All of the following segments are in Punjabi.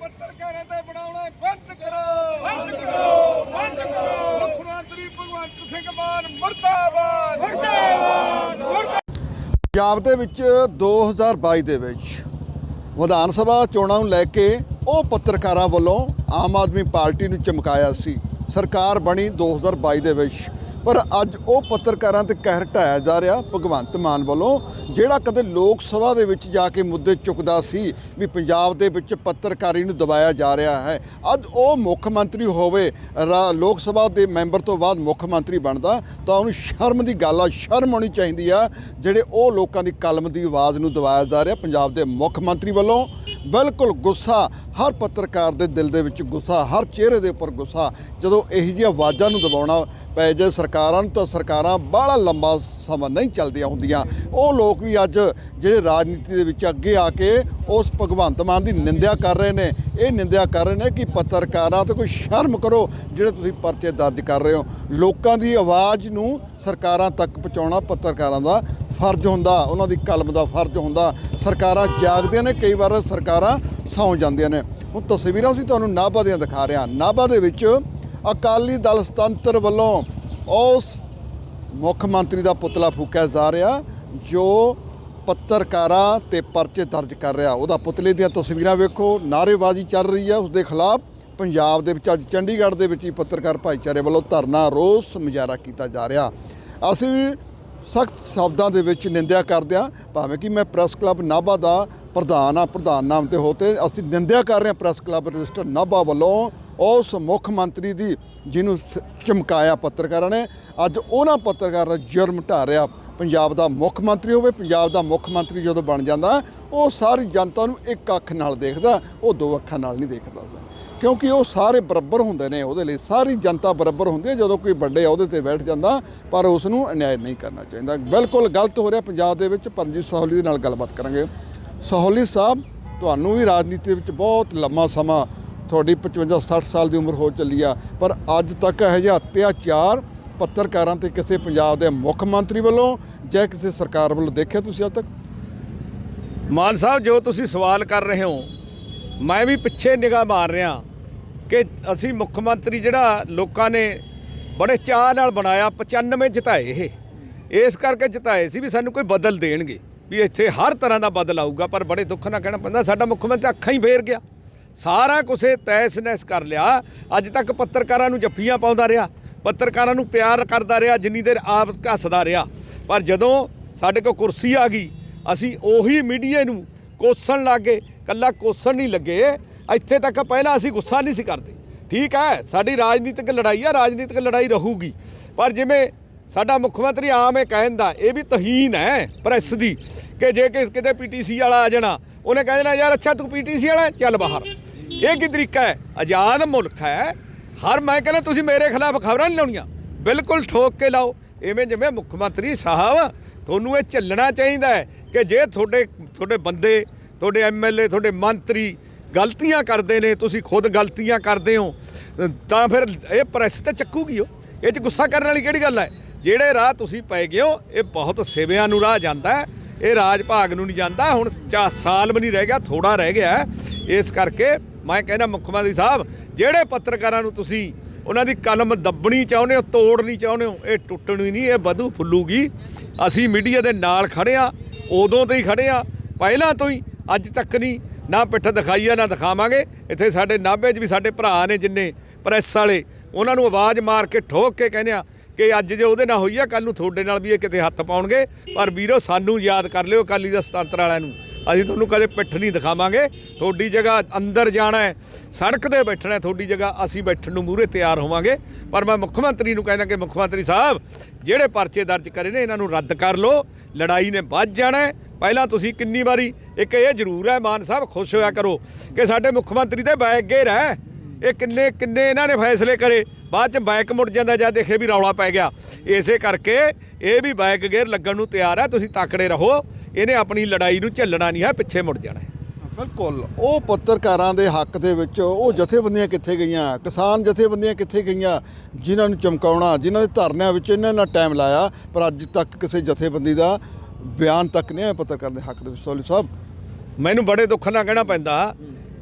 ਪੱਤਰਕਾਰਾਂ ਤੇ ਬਣਾਉਣਾ ਬੰਦ ਕਰੋ। ਬੰਦ ਕਰੋ। ਬੰਦ ਕਰੋ। ਮੁੱਖ ਮੰਤਰੀ ਭਗਵੰਤ ਸਿੰਘ ਮਾਨ ਮਰਦਾਬਾਦ। ਮਰਦਾਬਾਦ। ਪੰਜਾਬ ਦੇ ਵਿੱਚ 2022 ਦੇ ਵਿੱਚ ਵਿਧਾਨ ਸਭਾ ਚੋਣਾਂ ਨੂੰ ਲੈ ਕੇ ਉਹ ਪੱਤਰਕਾਰਾਂ ਵੱਲੋਂ ਆਮ ਆਦਮੀ ਪਾਰਟੀ ਨੂੰ ਚਮਕਾਇਆ ਸੀ। ਸਰਕਾਰ ਬਣੀ 2022 ਦੇ ਵਿੱਚ। ਪਰ ਅੱਜ ਉਹ ਪੱਤਰਕਾਰਾਂ ਤੇ ਕਹਿਰ ਢਾਇਆ ਜਾ ਰਿਹਾ ਭਗਵੰਤ ਮਾਨ ਵੱਲੋਂ, ਜਿਹੜਾ ਕਦੇ ਲੋਕ ਸਭਾ ਦੇ ਵਿੱਚ ਜਾ ਕੇ ਮੁੱਦੇ ਚੁੱਕਦਾ ਸੀ ਵੀ ਪੰਜਾਬ ਦੇ ਵਿੱਚ ਪੱਤਰਕਾਰੀ ਨੂੰ ਦਬਾਇਆ ਜਾ ਰਿਹਾ ਹੈ। ਅੱਜ ਉਹ ਮੁੱਖ ਮੰਤਰੀ ਹੋਵੇ, ਰਾ- ਲੋਕ ਸਭਾ ਦੇ ਮੈਂਬਰ ਤੋਂ ਬਾਅਦ ਮੁੱਖ ਮੰਤਰੀ ਬਣਦਾ, ਤਾਂ ਉਹਨੂੰ ਸ਼ਰਮ ਦੀ ਗੱਲ ਆ, ਸ਼ਰਮ ਆਉਣੀ ਚਾਹੀਦੀ ਆ, ਜਿਹੜੇ ਉਹ ਲੋਕਾਂ ਦੀ ਕਲਮ ਦੀ ਆਵਾਜ਼ ਨੂੰ ਦਬਾਇਆ ਜਾ ਰਿਹਾ ਪੰਜਾਬ ਦੇ ਮੁੱਖ ਮੰਤਰੀ ਵੱਲੋਂ। ਬਿਲਕੁਲ ਗੁੱਸਾ, ਹਰ ਪੱਤਰਕਾਰ ਦੇ ਦਿਲ ਦੇ ਵਿੱਚ ਗੁੱਸਾ, ਹਰ ਚਿਹਰੇ ਦੇ ਉੱਪਰ ਗੁੱਸਾ, ਜਦੋਂ ਇਹੋ ਜਿਹੀਆਂ ਆਵਾਜ਼ਾਂ ਨੂੰ ਦਬਾਉਣਾ ਪੈ ਜਾਏ ਸਰਕਾਰਾਂ ਨੂੰ, ਤਾਂ ਸਰਕਾਰਾਂ ਬਾਹਲਾ ਲੰਬਾ ਸਮਾਂ ਨਹੀਂ ਚੱਲਦੀਆਂ ਹੁੰਦੀਆਂ। ਉਹ ਲੋਕ ਵੀ ਅੱਜ ਜਿਹੜੇ ਰਾਜਨੀਤੀ ਦੇ ਵਿੱਚ ਅੱਗੇ ਆ ਕੇ ਉਸ ਭਗਵੰਤ ਮਾਨ ਦੀ ਨਿੰਦਿਆ ਕਰ ਰਹੇ ਨੇ, ਇਹ ਨਿੰਦਿਆ ਕਰ ਰਹੇ ਨੇ ਕਿ ਪੱਤਰਕਾਰਾਂ ਤੇ ਕੋਈ ਸ਼ਰਮ ਕਰੋ ਜਿਹੜੇ ਤੁਸੀਂ ਪਰਚੇ ਦਰਜ ਕਰ ਰਹੇ ਹੋ। ਲੋਕਾਂ ਦੀ ਆਵਾਜ਼ ਨੂੰ ਸਰਕਾਰਾਂ ਤੱਕ ਪਹੁੰਚਾਉਣਾ, ਪੱਤਰਕਾਰਾਂ ਦਾ ਫਰਜ਼ ਹੁੰਦਾ, ਉਹਨਾਂ ਦੀ ਕਲਮ ਦਾ ਫਰਜ਼ ਹੁੰਦਾ। ਸਰਕਾਰਾਂ ਜਾਗਦੀਆਂ ਨੇ, ਕਈ ਵਾਰ ਸਰਕਾਰਾਂ ਸੌਂ ਜਾਂਦੀਆਂ ਨੇ। ਹੁਣ ਤਸਵੀਰਾਂ ਅਸੀਂ ਤੁਹਾਨੂੰ ਨਾਭਾ ਦੀਆਂ ਦਿਖਾ ਰਿਹਾ ਨਾਭਾ ਦੇ ਵਿੱਚ ਅਕਾਲੀ ਦਲ ਸੁਤੰਤਰ ਵੱਲੋਂ ਉਸ ਮੁੱਖ ਮੰਤਰੀ ਦਾ ਪੁਤਲਾ ਫੂਕਿਆ ਜਾ ਰਿਹਾ, ਜੋ ਪੱਤਰਕਾਰਾਂ ਤੇ ਪਰਚੇ ਦਰਜ ਕਰ ਰਿਹਾ। ਉਹਦਾ ਪੁਤਲੇ ਦੀਆਂ ਤਸਵੀਰਾਂ ਵੇਖੋ। ਨਾਅਰੇਬਾਜ਼ੀ ਚੱਲ ਰਹੀ ਹੈ ਉਸ ਦੇ ਖਿਲਾਫ। ਪੰਜਾਬ ਦੇ ਵਿੱਚ ਅੱਜ ਚੰਡੀਗੜ੍ਹ ਦੇ ਵਿੱਚ ਹੀ ਪੱਤਰਕਾਰ ਭਾਈਚਾਰੇ ਵੱਲੋਂ ਧਰਨਾ ਰੋਸ ਮੁਜ਼ਾਹਰਾ ਕੀਤਾ ਜਾ ਰਿਹਾ। ਅਸੀਂ ਸਖਤ ਸ਼ਬਦਾਂ ਦੇ ਵਿੱਚ ਨਿੰਦਿਆ ਕਰਦੇ ਹਾਂ ਭਾਵੇਂ ਕਿ ਮੈਂ ਪ੍ਰੈਸ ਕਲੱਬ ਨਾਭਾ ਦਾ ਪ੍ਰਧਾਨ ਆ, ਪ੍ਰਧਾਨ ਨਾਮ ਤੇ ਹੋਤੇ ਅਸੀਂ ਨਿੰਦਿਆ ਕਰ ਰਹੇ ਹਾਂ ਪ੍ਰੈਸ ਕਲੱਬ ਰਜਿਸਟਰ ਨਾਭਾ ਵੱਲੋਂ ਉਸ ਮੁੱਖ ਮੰਤਰੀ ਦੀ, ਜਿਹਨੂੰ ਸ- ਚਮਕਾਇਆ ਪੱਤਰਕਾਰਾਂ ਨੇ। ਅੱਜ ਉਹਨਾਂ ਪੱਤਰਕਾਰਾਂ ਦਾ ਜੁਰਮ ਢਾਰਿਆ। ਪੰਜਾਬ ਦਾ ਮੁੱਖ ਮੰਤਰੀ ਹੋਵੇ, ਪੰਜਾਬ ਦਾ ਮੁੱਖ ਮੰਤਰੀ ਜਦੋਂ ਬਣ ਜਾਂਦਾ, ਉਹ ਸਾਰੀ ਜਨਤਾ ਨੂੰ ਇੱਕ ਅੱਖ ਨਾਲ ਦੇਖਦਾ, ਉਹ ਦੋ ਅੱਖਾਂ ਨਾਲ ਨਹੀਂ ਦੇਖਦਾ ਸੀ ਕਿਉਂਕਿ ਉਹ ਸਾਰੇ ਬਰਾਬਰ ਹੁੰਦੇ ਨੇ ਉਹਦੇ ਲਈ। ਸਾਰੀ ਜਨਤਾ ਬਰਾਬਰ ਹੁੰਦੀ ਹੈ, ਜਦੋਂ ਕੋਈ ਵੱਡੇ ਅਹੁਦੇ ਤੇ ਬੈਠ ਜਾਂਦਾ, ਪਰ ਉਸ ਨੂੰ ਅਨਿਆਏ ਨਹੀਂ ਕਰਨਾ ਚਾਹੀਦਾ। ਬਿਲਕੁਲ ਗਲਤ ਹੋ ਰਿਹਾ ਪੰਜਾਬ ਦੇ ਵਿੱਚ, ਪਰਮਜੀਤ ਸਹੌਲੀ ਦੇ ਨਾਲ ਗੱਲਬਾਤ ਕਰਾਂਗੇ। ਸਹੌਲੀ ਸਾਹਿਬ, ਤੁਹਾਨੂੰ ਵੀ ਰਾਜਨੀਤੀ ਵਿੱਚ ਬਹੁਤ ਲੰਮਾ ਸਮਾਂ, ਤੁਹਾਡੀ 55 60 ਸਾਲ ਦੀ ਉਮਰ ਹੋ ਚੱਲੀ ਆ, ਪਰ ਅੱਜ ਤੱਕ ਇਹੋ ਜਿਹਾ ਅਤਿਆਚਾਰ ਪੱਤਰਕਾਰਾਂ ਤੇ ਕਿਸੇ ਪੰਜਾਬ ਦੇ ਮੁੱਖ ਮੰਤਰੀ ਵੱਲੋਂ ਜਾਂ ਕਿਸੇ ਸਰਕਾਰ ਵੱਲੋਂ ਦੇਖਿਆ ਤੁਸੀਂ ਅੱਜ ਤੱਕ? ਮਾਨ ਸਾਹਿਬ, ਜੋ ਤੁਸੀਂ ਸਵਾਲ ਕਰ ਰਹੇ ਹੋ, ਮੈਂ ਵੀ ਪਿੱਛੇ ਨਿਗਾਹ ਮਾਰ ਰਿਹਾ। ਕਿ ਅਸੀਂ ਮੁੱਖ ਮੰਤਰੀ ਜਿਹੜਾ ਲੋਕਾਂ ਨੇ ਬੜੇ ਚਾਅ ਨਾਲ ਬਣਾਇਆ 95 ਜਿਤਾਏ ਇਹ। ਇਸ ਕਰਕੇ ਜਿਤਾਏ ਸੀ ਵੀ ਸਾਨੂੰ ਕੋਈ ਬਦਲ ਦੇਣਗੇ, ਵੀ ਇੱਥੇ ਹਰ ਤਰ੍ਹਾਂ ਦਾ ਬਦਲ ਆਊਗਾ, ਪਰ ਬੜੇ ਦੁੱਖ ਨਾਲ ਕਹਿਣਾ ਪੈਂਦਾ, ਸਾਡਾ ਮੁੱਖ ਮੰਤਰੀ ਅੱਖਾਂ ਹੀ ਫੇਰ ਗਿਆ। ਸਾਰਾ ਕੁਛ ਤੈਸ ਨੈਸ ਕਰ ਲਿਆ। ਅੱਜ ਤੱਕ ਪੱਤਰਕਾਰਾਂ ਨੂੰ ਜੱਫੀਆਂ ਪਾਉਂਦਾ ਰਿਹਾ, ਪੱਤਰਕਾਰਾਂ ਨੂੰ ਪਿਆਰ ਕਰਦਾ ਰਿਹਾ, ਜਿੰਨੀ ਦੇਰ ਆਪ ਘਸਦਾ ਰਿਹਾ। ਪਰ ਜਦੋਂ ਸਾਡੇ ਕੋਲ ਕੁਰਸੀ ਆ ਗਈ, ਅਸੀਂ ਉਹੀ ਮੀਡੀਆ ਨੂੰ ਕੋਸਣ ਲੱਗੇ ਕੱਲਾ ਕੋਸਣ ਨਹੀਂ ਲੱਗੇ। ਇੱਥੇ ਤੱਕ ਪਹਿਲਾਂ ਅਸੀਂ ਗੁੱਸਾ ਨਹੀਂ ਸੀ ਕਰਦੇ। ਠੀਕ ਹੈ, ਸਾਡੀ ਰਾਜਨੀਤਿਕ ਲੜਾਈ ਆ, ਰਾਜਨੀਤਿਕ ਲੜਾਈ ਰਹੂਗੀ। ਪਰ ਜਿਵੇਂ ਸਾਡਾ ਮੁੱਖ ਮੰਤਰੀ ਆਮ ਇਹ ਕਹਿੰਦਾ ਇਹ ਵੀ ਤਹੀਨ ਹੈ ਪ੍ਰੈਸ ਦੀ ਕਿ ਜੇ ਕਿ- ਕਿਤੇ ਪੀਟੀਸੀ ਵਾਲਾ ਆ ਜਾਣਾ, ਉਹਨੇ ਕਹਿ ਦੇਣਾ, ਯਾਰ ਅੱਛਾ, ਤੂੰ ਪੀਟੀਸੀ ਵਾਲਾ ਚੱਲ ਬਾਹਰ। ਇਹ ਕੀ ਤਰੀਕਾ ਹੈ? ਆਜ਼ਾਦ ਮੁਲਕ ਹੈ। ਹਰ ਮੈਂ ਕਹਿੰਦਾ, ਤੁਸੀਂ ਮੇਰੇ ਖਿਲਾਫ ਖਬਰਾਂ ਨਹੀਂ ਲਾਉਣੀਆਂ। ਬਿਲਕੁਲ ਠੋਕ ਕੇ ਲਾਓ। ਐਵੇਂ ਜਿਵੇਂ ਮੁੱਖ ਮੰਤਰੀ ਸਾਹਿਬ, ਤੁਹਾਨੂੰ ਇਹ ਚੱਲਣਾ ਚਾਹੀਦਾ ਹੈ ਕਿ ਜੇ ਤੁਹਾਡੇ ਤੁਹਾਡੇ ਬੰਦੇ ਤੁਹਾਡੇ ਐਮਐਲਏ ਤੁਹਾਡੇ ਮੰਤਰੀ ਗਲਤੀਆਂ ਕਰਦੇ ਨੇ, ਤੁਸੀਂ ਖੁਦ ਗਲਤੀਆਂ ਕਰਦੇ ਹੋ, ਤਾਂ ਫਿਰ ਇਹ ਪ੍ਰੈਸ ਤੇ ਚੱਕੂਗੀ ਉਹ? ਇਹ 'ਚ ਗੁੱਸਾ ਕਰਨ ਵਾਲੀ ਕਿਹੜੀ ਗੱਲ ਹੈ? ਜਿਹੜੇ ਰਾਹ ਤੁਸੀਂ ਪੈ ਗਏ ਹੋ, ਇਹ ਬਹੁਤ ਸਿਵਿਆਂ ਨੂੰ ਰਾਹ ਜਾਂਦਾ ਹੈ, ਇਹ ਰਾਜ ਭਾਗ ਨੂੰ ਨਹੀਂ ਜਾਂਦਾ, ਹੁਣ ਚਾ ਸਾਲ ਵੀ ਨਹੀਂ ਰਹਿ ਗਿਆ ਥੋੜਾ ਰਹਿ ਗਿਆ ਇਸ ਕਰਕੇ ਮੈਂ ਕਹਿੰਦਾ ਮੁੱਖ ਮੰਤਰੀ ਸਾਹਿਬ, ਜਿਹੜੇ ਪੱਤਰਕਾਰਾਂ ਨੂੰ ਤੁਸੀਂ ਉਹਨਾਂ ਦੀ ਕਲਮ ਦੱਬਣੀ ਚਾਹੁੰਦੇ ਹੋ, ਤੋੜਨੀ ਚਾਹੁੰਦੇ ਹੋ, ਇਹ ਟੁੱਟਣੀ ਨਹੀਂ, ਇਹ ਵਧੂ ਫੁੱਲੂਗੀ। ਅਸੀਂ ਮੀਡੀਆ ਦੇ ਨਾਲ ਖੜੇ ਆ ਉਦੋਂ ਤੋਂ ਹੀ ਖੜੇ ਆ ਪਹਿਲਾਂ ਤੋਂ ਹੀ ਅੱਜ ਤੱਕ ਨਹੀਂ, ਨਾ ਪਿੱਠ ਦਿਖਾਈ ਆ, ਨਾ ਦਿਖਾਵਾਂਗੇ। ਇੱਥੇ ਸਾਡੇ ਨਾਭੇ 'ਚ ਵੀ ਸਾਡੇ ਭਰਾ ਨੇ ਜਿੰਨੇ ਪ੍ਰੈਸ ਵਾਲੇ, ਉਹਨਾਂ ਨੂੰ ਆਵਾਜ਼ ਮਾਰ ਕੇ ਠੋਕ ਕੇ ਕਹਿੰਦੇ ਆ ਕਿ ਅੱਜ ਜੇ ਉਹਦੇ ਨਾਲ ਹੋਈ ਆ ਕੱਲ ਨੂੰ ਤੁਹਾਡੇ ਨਾਲ ਵੀ ਇਹ ਕਿਤੇ ਹੱਥ ਪਾਉਣਗੇ। ਪਰ ਵੀਰੋ, ਸਾਨੂੰ ਯਾਦ ਕਰ ਲਿਓ ਅਕਾਲੀ ਦਾ ਸੁਤੰਤਰ ਵਾਲਿਆਂ ਨੂੰ। ਅਸੀਂ ਤੁਹਾਨੂੰ ਕਦੇ ਪਿੱਠ ਨਹੀਂ ਦਿਖਾਵਾਂਗੇ। ਤੁਹਾਡੀ ਜਗ੍ਹਾ ਅੰਦਰ ਜਾਣਾ ਹੈ, ਸੜਕ ਤੇ ਬੈਠਣਾ ਹੈ, ਤੁਹਾਡੀ ਜਗ੍ਹਾ ਅਸੀਂ ਬੈਠਣ ਨੂੰ ਮੂਹਰੇ ਤਿਆਰ ਹੋਵਾਂਗੇ। ਪਰ ਮੈਂ ਮੁੱਖ ਮੰਤਰੀ ਨੂੰ ਕਹਿਣਾ ਕਿ ਮੁੱਖ ਮੰਤਰੀ ਸਾਹਿਬ, ਜਿਹੜੇ ਪਰਚੇ ਦਰਜ ਕਰੇ ਨੇ, ਇਹਨਾਂ ਨੂੰ ਰੱਦ ਕਰ ਲਓ। ਲੜਾਈ ਨੇ ਵੱਧ ਜਾਣਾ ਪਹਿਲਾਂ ਤੁਸੀਂ ਕਿੰਨੀ ਵਾਰੀ, ਇੱਕ ਇਹ ਜ਼ਰੂਰ ਹੈ, ਮਾਨ ਸਾਹਿਬ, ਖੁਸ਼ ਹੋਇਆ ਕਰੋ ਕਿ ਸਾਡੇ ਮੁੱਖ ਮੰਤਰੀ ਦੇ ਬੈਗ ਗੇਰ ਹੈ। ਇਹ ਕਿੰਨੇ ਕਿੰਨੇ ਇਹਨਾਂ ਨੇ ਫੈਸਲੇ ਕਰੇ। ਬਾਅਦ ਚ ਬੈਕ ਮੁੜ ਜਾਂਦਾ, ਜਦ ਦੇਖੇ ਵੀ ਰੌਲਾ ਪੈ ਗਿਆ। ਇਸੇ ਕਰਕੇ ਇਹ ਵੀ ਬੈਕ ਗੇਅਰ ਲੱਗਣ ਨੂੰ ਤਿਆਰ ਹੈ। ਤੁਸੀਂ ਤਾਕੜੇ ਰਹੋ। ਇਹਨੇ ਆਪਣੀ ਲੜਾਈ ਨੂੰ ਝੱਲਣਾ ਨਹੀਂ ਹੈ ਪਿੱਛੇ ਮੁੜ ਜਾਣਾ ਬਿਲਕੁਲ। ਉਹ ਪੱਤਰਕਾਰਾਂ ਦੇ ਹੱਕ ਦੇ ਵਿੱਚ ਉਹ ਜਥੇਬੰਦੀਆਂ ਕਿੱਥੇ ਗਈਆਂ ਕਿਸਾਨ ਜਥੇਬੰਦੀਆਂ ਕਿੱਥੇ ਗਈਆਂ ਜਿਨ੍ਹਾਂ ਨੂੰ ਚਮਕਾਉਣਾ ਜਿਨ੍ਹਾਂ ਦੇ ਧਰਨਿਆਂ ਵਿੱਚ ਇਹਨਾਂ ਨਾਲ ਟਾਈਮ ਲਾਇਆ ਪਰ ਅੱਜ ਤੱਕ ਕਿਸੇ ਜਥੇਬੰਦੀ ਦਾ ਬਿਆਨ ਤੱਕ ਨਹੀਂ ਆਇਆ ਪੱਤਰਕਾਰ ਦੇ ਹੱਕ ਦੇ ਵਿੱਚ। ਸੋਲੀ ਸਾਹਿਬ। ਮੈਨੂੰ ਬੜੇ ਦੁੱਖ ਨਾਲ ਕਹਿਣਾ ਪੈਂਦਾ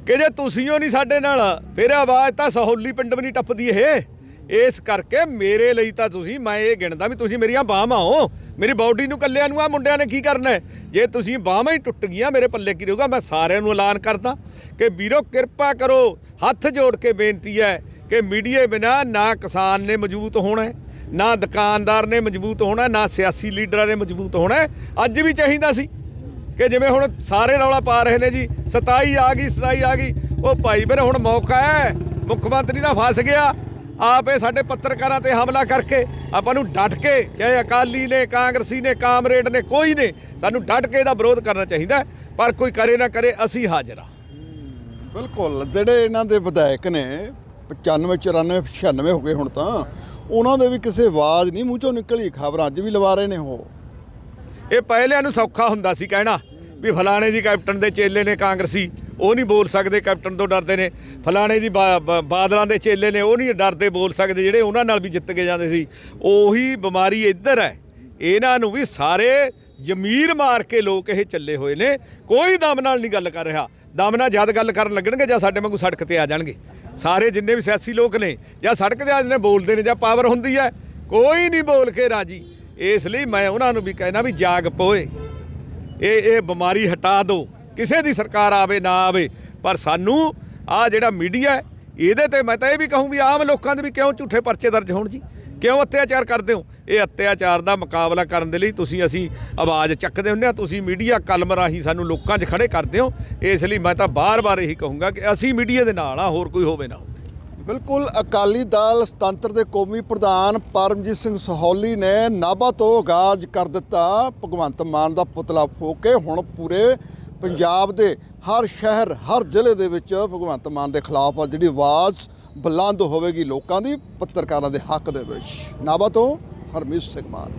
ਕਿ ਜੇ ਤੁਸੀਂ ਹੋ ਨਹੀਂ ਸਾਡੇ ਨਾਲ ਫਿਰ ਆਵਾਜ਼ ਤਾਂ ਸਹੌਲੀ ਪਿੰਡ ਵੀ ਨਹੀਂ ਟੱਪਦੀ ਇਹ। ਇਸ ਕਰਕੇ ਮੇਰੇ ਲਈ ਤਾਂ ਤੁਸੀਂ, ਮੈਂ ਇਹ ਗਿਣਦਾ ਵੀ ਤੁਸੀਂ ਮੇਰੀਆਂ ਬਾਹਾਂ ਹੋ। ਮੇਰੀ ਬਾਡੀ ਨੂੰ ਕੱਲਿਆਂ ਨੂੰ ਆ ਮੁੰਡਿਆਂ ਨੇ ਕੀ ਕਰਨਾ ਜੇ ਤੁਸੀਂ ਬਾਹਾਂ ਹੀ ਟੁੱਟ ਗਈਆਂ ਮੇਰੇ ਪੱਲੇ ਕੀ ਰਹੂਗਾ? ਮੈਂ ਸਾਰਿਆਂ ਨੂੰ ਐਲਾਨ ਕਰਦਾ ਕਿ ਵੀਰੋ, ਕਿਰਪਾ ਕਰੋ, ਹੱਥ ਜੋੜ ਕੇ ਬੇਨਤੀ ਹੈ ਕਿ ਮੀਡੀਏ ਬਿਨਾ ਨਾ ਕਿਸਾਨ ਨੇ ਮਜ਼ਬੂਤ ਹੋਣਾ ਨਾ ਦੁਕਾਨਦਾਰ ਨੇ ਮਜ਼ਬੂਤ ਹੋਣਾ, ਨਾ ਸਿਆਸੀ ਲੀਡਰਾਂ ਨੇ ਮਜ਼ਬੂਤ ਹੋਣਾ ਅੱਜ ਵੀ ਚਾਹੀਦਾ ਸੀ ਕਿ ਜਿਵੇਂ ਹੁਣ ਸਾਰੇ ਰੌਲਾ ਪਾ ਰਹੇ ਨੇ ਜੀ 27 ਆ ਗਈ 27 ਆ ਗਈ, ਉਹ ਭਾਈ ਵੀਰ ਹੁਣ ਮੌਕਾ ਹੈ, ਮੁੱਖ ਮੰਤਰੀ ਦਾ ਫਸ ਗਿਆ। ਆਪੇ ਸਾਡੇ ਪੱਤਰਕਾਰਾਂ ਤੇ ਹਮਲਾ ਕਰਕੇ ਆਪਾਂ ਨੂੰ ਡਟ ਕੇ ਚਾਹੇ ਅਕਾਲੀ ਨੇ ਕਾਂਗਰਸੀ ਨੇ ਕਾਮਰੇਡ ਨੇ ਕੋਈ ਨੇ ਸਾਨੂੰ ਡਟ ਕੇ ਇਹਦਾ ਵਿਰੋਧ ਕਰਨਾ ਚਾਹੀਦਾ। ਪਰ ਕੋਈ ਕਰੇ ਨਾ ਕਰੇ ਅਸੀਂ ਹਾਜ਼ਰ ਹਾਂ ਬਿਲਕੁਲ ਜਿਹੜੇ ਇਹਨਾਂ ਦੇ ਵਿਧਾਇਕ ਨੇ 95 94 96 ਹੋ ਗਏ ਹੁਣ ਤਾਂ ਉਹਨਾਂ ਦੇ ਵੀ ਕਿਸੇ ਆਵਾਜ਼ ਨਹੀਂ ਮੂੰਹ ਚੋਂ ਨਿਕਲੀ ਖਬਰ ਅੱਜ ਵੀ ਲਵਾ ਰਹੇ ਨੇ ਉਹ ਇਹ ਪਹਿਲਿਆਂ ਨੂੰ ਸੌਖਾ ਹੁੰਦਾ ਸੀ ਕਹਿਣਾ ਵੀ ਫਲਾਣੇ ਜੀ ਕੈਪਟਨ ਦੇ ਚੇਲੇ ਨੇ ਕਾਂਗਰਸੀ ਉਹ ਨਹੀਂ ਬੋਲ ਸਕਦੇ, ਕੈਪਟਨ ਤੋਂ ਡਰਦੇ ਨੇ। ਫਲਾਣੇ ਜੀ ਬਾਦਲਾਂ ਦੇ ਚੇਲੇ ਨੇ, ਉਹ ਨਹੀਂ ਡਰਦੇ ਬੋਲ ਸਕਦੇ, ਜਿਹੜੇ ਉਹਨਾਂ ਨਾਲ ਵੀ ਜਿੱਤ ਕੇ ਜਾਂਦੇ ਸੀ। ਉਹੀ ਬਿਮਾਰੀ ਇੱਧਰ ਹੈ। ਇਹਨਾਂ ਨੂੰ ਵੀ ਸਾਰੇ ਜ਼ਮੀਰ ਮਾਰ ਕੇ ਲੋਕ ਇਹ ਚੱਲੇ ਹੋਏ ਨੇ। ਕੋਈ ਦਮ ਨਾਲ ਨਹੀਂ ਗੱਲ ਕਰ ਰਿਹਾ। ਦਮ ਨਾਲ ਜਦ ਗੱਲ ਕਰਨ ਲੱਗਣਗੇ ਜਾਂ ਸਾਡੇ ਵਾਂਗੂ ਸੜਕ ਤੇ ਆ ਜਾਣਗੇ। ਸਾਰੇ ਜਿੰਨੇ ਵੀ ਸਿਆਸੀ ਲੋਕ ਨੇ, ਜਾਂ ਸੜਕ ਤੇ ਆ ਜਾਂਦੇ ਬੋਲਦੇ ਨੇ, ਜਾਂ ਪਾਵਰ ਹੁੰਦੀ ਹੈ, ਕੋਈ ਨਹੀਂ ਬੋਲ ਕੇ ਰਾਜੀ। ਇਸ ਲਈ ਮੈਂ ਉਹਨਾਂ ਨੂੰ ਵੀ ਕਹਿਣਾ ਵੀ ਜਾਗ ਪੋਏ। ਇਹ ਇਹ ਬਿਮਾਰੀ ਹਟਾ ਦਿਓ। ਕਿਸੇ ਦੀ ਸਰਕਾਰ ਆਵੇ, ਨਾ ਆਵੇ। ਪਰ ਸਾਨੂੰ ਆ ਜਿਹੜਾ ਮੀਡੀਆ ਹੈ, ਇਹਦੇ ਤੇ ਮੈਂ ਤਾਂ ਇਹ ਵੀ ਕਹੂੰ ਵੀ ਆਮ ਲੋਕਾਂ ਦੇ ਵੀ ਕਿਉਂ ਝੂਠੇ ਪਰਚੇ ਦਰਜ ਹੋਣ ਜੀ? ਕਿਉਂ ਅਤਿਆਚਾਰ ਕਰਦੇ ਹੋ? ਇਹ ਅਤਿਆਚਾਰ ਦਾ ਮੁਕਾਬਲਾ ਕਰਨ ਦੇ ਲਈ ਤੁਸੀਂ ਅਸੀਂ ਆਵਾਜ਼ ਚੱਕਦੇ ਹੁੰਦੇ ਆ ਤੁਸੀਂ ਮੀਡੀਆ ਕਲਮ ਰਾਹੀਂ ਸਾਨੂੰ ਲੋਕਾਂ 'ਚ ਖੜੇ ਕਰਦੇ ਹੋ। ਇਸ ਲਈ ਮੈਂ ਤਾਂ ਬਾਰ-ਬਾਰ ਇਹੀ ਕਹੂੰਗਾ ਕਿ ਅਸੀਂ ਮੀਡੀਆ ਦੇ ਨਾਲ ਆ, ਹੋਰ ਕੋਈ ਹੋਵੇ ਨਾ ਹੋਵੇ। ਬਿਲਕੁਲ, ਅਕਾਲੀ ਦਲ ਸੁਤੰਤਰ ਦੇ ਕੌਮੀ ਪ੍ਰਧਾਨ ਪਰਮਜੀਤ ਸਿੰਘ ਸਹੌਲੀ ਨੇ ਨਾਭਾ ਤੋਂ ਆਗਾਜ਼ ਕਰ ਦਿੱਤਾ। ਭਗਵੰਤ ਮਾਨ ਦਾ ਪੁਤਲਾ ਫੂਕ ਕੇ ਹੁਣ ਪੂਰੇ ਪੰਜਾਬ ਦੇ ਹਰ ਸ਼ਹਿਰ, ਹਰ ਜ਼ਿਲ੍ਹੇ ਦੇ ਵਿੱਚ ਭਗਵੰਤ ਮਾਨ ਦੇ ਖਿਲਾਫ ਆ ਜਿਹੜੀ ਆਵਾਜ਼ ਬੁਲੰਦ ਹੋਵੇਗੀ ਲੋਕਾਂ ਦੀ, ਪੱਤਰਕਾਰਾਂ ਦੇ ਹੱਕ ਦੇ ਵਿੱਚ। ਨਾਭਾ ਤੋਂ ਹਰਮੀਤ ਸਿੰਘ ਮਾਨ।